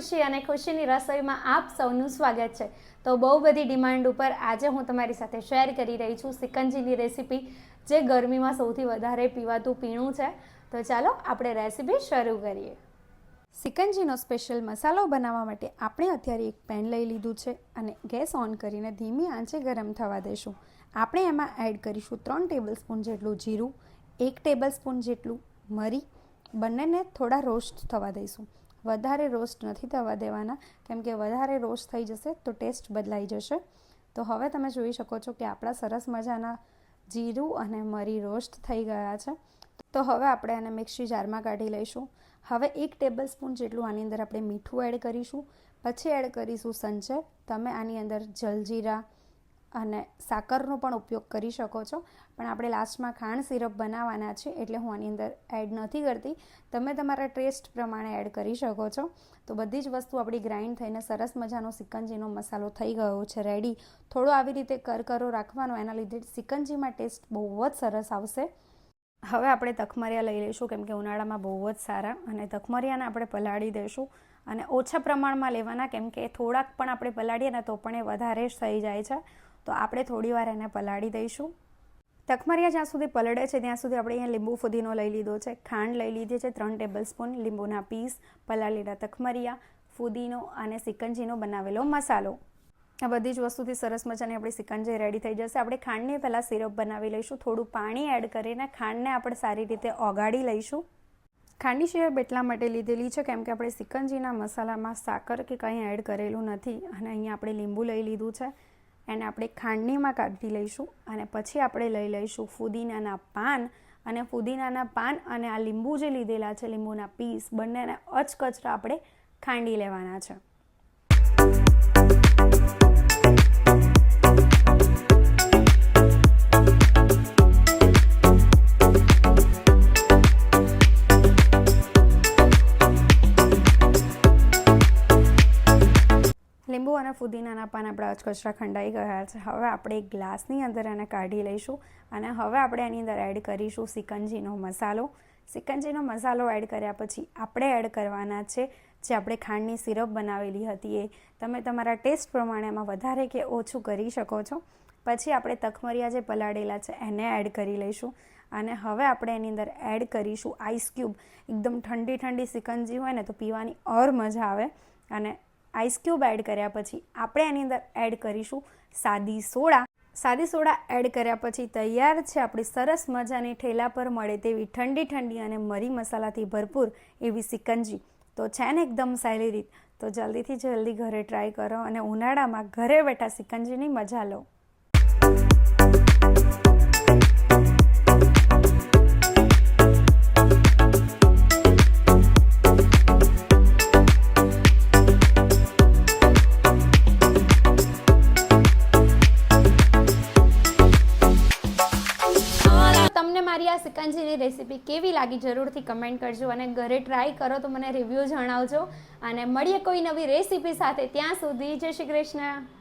ખુશીની રસોઈમાં આપ સૌનું સ્વાગત છે. તો બહુ બધી ડિમાન્ડ ઉપર આજે હું તમારી સાથે શેર કરી રહી છું સિકંજીની રેસીપી, જે ગરમીમાં સૌથી વધારે પીવાતું પીણું છે. તો ચાલો આપણે રેસીપી શરૂ કરીએ. સિકંજીનો સ્પેશિયલ મસાલો બનાવવા માટે આપણે અત્યારે એક પેન લઈ લીધું છે અને ગેસ ઓન કરીને ધીમી આંચે ગરમ થવા દઈશું. આપણે એમાં એડ કરીશું ત્રણ ટેબલ સ્પૂન જેટલું જીરું, એક ટેબલ સ્પૂન જેટલું મરી, બંનેને થોડા રોસ્ટ થવા દઈશું. વધારે રોસ્ટ નથી થવા દેવાના. કેમ કે વધારે રોસ્ટ થઈ જશે તો ટેસ્ટ બદલાઈ જશે. તો હવે તમે જોઈ શકો છો કે આપણા સરસ મજાના જીરું અને મરી રોસ્ટ થઈ ગયા છે. તો હવે આપણે આને મિક્સી જારમાં કાઢી લઈશું. હવે એક ટેબલ સ્પૂન જેટલું આની અંદર આપણે મીઠું એડ કરીશું. પછી એડ કરીશું સંચર. તમે આની અંદર જલજીરા અને સાકરનો પણ ઉપયોગ કરી શકો છો. પણ આપણે લાસ્ટમાં ખાંડ સિરપ બનાવવાના છે એટલે હું આની અંદર એડ નથી કરતી. તમે તમારા ટેસ્ટ પ્રમાણે એડ કરી શકો છો. તો બધી જ વસ્તુ આપણી ગ્રાઇન્ડ થઈને સરસ મજાનો સિકંજીનો મસાલો થઈ ગયો છે. રેડી થોડો આવી રીતે કરકરો રાખવાનો, એના લીધે સિકંજીમાં ટેસ્ટ બહુ જ સરસ આવશે. હવે આપણે તખમરિયા લઈ લઈશું, કેમ કે ઉનાળામાં બહુ જ સારા. અને તખમરિયાને આપણે પલાળી દઈશું. અને ઓછા પ્રમાણમાં લેવાના, કેમ કે થોડાક પણ આપણે પલાળીએ ને તો પણ એ વધારે થઈ જાય છે. તો આપણે થોડી વાર એને પલાળી દઈશું. તખમરિયા જ્યાં સુધી પલળે છે, ત્યાં સુધી આપણે અહીંયા લીંબુ ફુદીનો લઈ લીધો છે. ખાંડ લઈ લીધી છે, ત્રણ ટેબલ સ્પૂન લીંબુના પીસ, પલાળેલા તખમરિયા, ફુદીનો અને સિકંજીનો બનાવેલો મસાલો. આ બધી જ વસ્તુથી સરસ મજાની આપણી સિકંજી રેડી થઈ જશે. આપણે ખાંડની પહેલાં સિરપ બનાવી લઈશું, થોડું પાણી એડ કરીને ખાંડને આપણે સારી રીતે ઓગાળી લઈશું. ખાંડની શેર એટલા માટે લીધેલી છે, કેમ કે આપણે સિકંજીના મસાલામાં સાકર કે કંઈ એડ કરેલું નથી અને અહીંયા આપણે લીંબુ લઈ લીધું છે. એને આપણે ખાંડણીમાં કાઢી લઈશું અને પછી આપણે લઈ લઈશું ફુદીનાના પાન અને ફુદીનાના પાન અને આ લીંબુ જે લીધેલા છે, લીંબુના પીસ બંનેને અચકચરા આપણે ખાંડી લેવાના છે. લીંબુ અને ફુદીનાના પાન આપણા અચકચરા ખંડાઈ ગયા છે. હવે આપણે એક ગ્લાસની અંદર એને કાઢી લઈશું અને હવે આપણે એની અંદર એડ કરીશું સિકંજીનો મસાલો. સિકંજીનો મસાલો એડ કર્યા પછી આપણે એડ કરવાના છે જે આપણે ખાંડની સિરપ બનાવેલી હતી એ. તમે તમારા ટેસ્ટ પ્રમાણે એમાં વધારે કે ઓછું કરી શકો છો. પછી આપણે તખમરિયા જે પલાળેલા છે એને એડ કરી લઈશું અને હવે આપણે એની અંદર એડ કરીશું આઈસ ક્યુબ એકદમ ઠંડી ઠંડી સિકંજી હોય ને તો પીવાની ઓર મજા આવે અને આઈસ ક્યુબ એડ કર્યા પછી આપણે એની અંદર એડ કરીશું સાદી સોડા. સાદી સોડા એડ કર્યા પછી તૈયાર છે આપણી સરસ મજાની ઠેલા પર મળે તેવી ઠંડી ઠંડી અને મરી મસાલાથી ભરપૂર એવી સિકંજી. તો છે ને એકદમ સહેલી રીત. તો જલ્દીથી જલ્દી ઘરે ટ્રાય કરો અને ઉનાળામાં ઘરે બેઠા સિકંજીની મજા લો. આ સિકંજીની રેસીપી કેવી લાગી જરૂરથી કમેન્ટ કરજો અને ઘરે ટ્રાય કરો તો મને રિવ્યૂ જણાવજો. અને મળીએ કોઈ નવી રેસીપી સાથે. ત્યાં સુધી જય શ્રી કૃષ્ણ.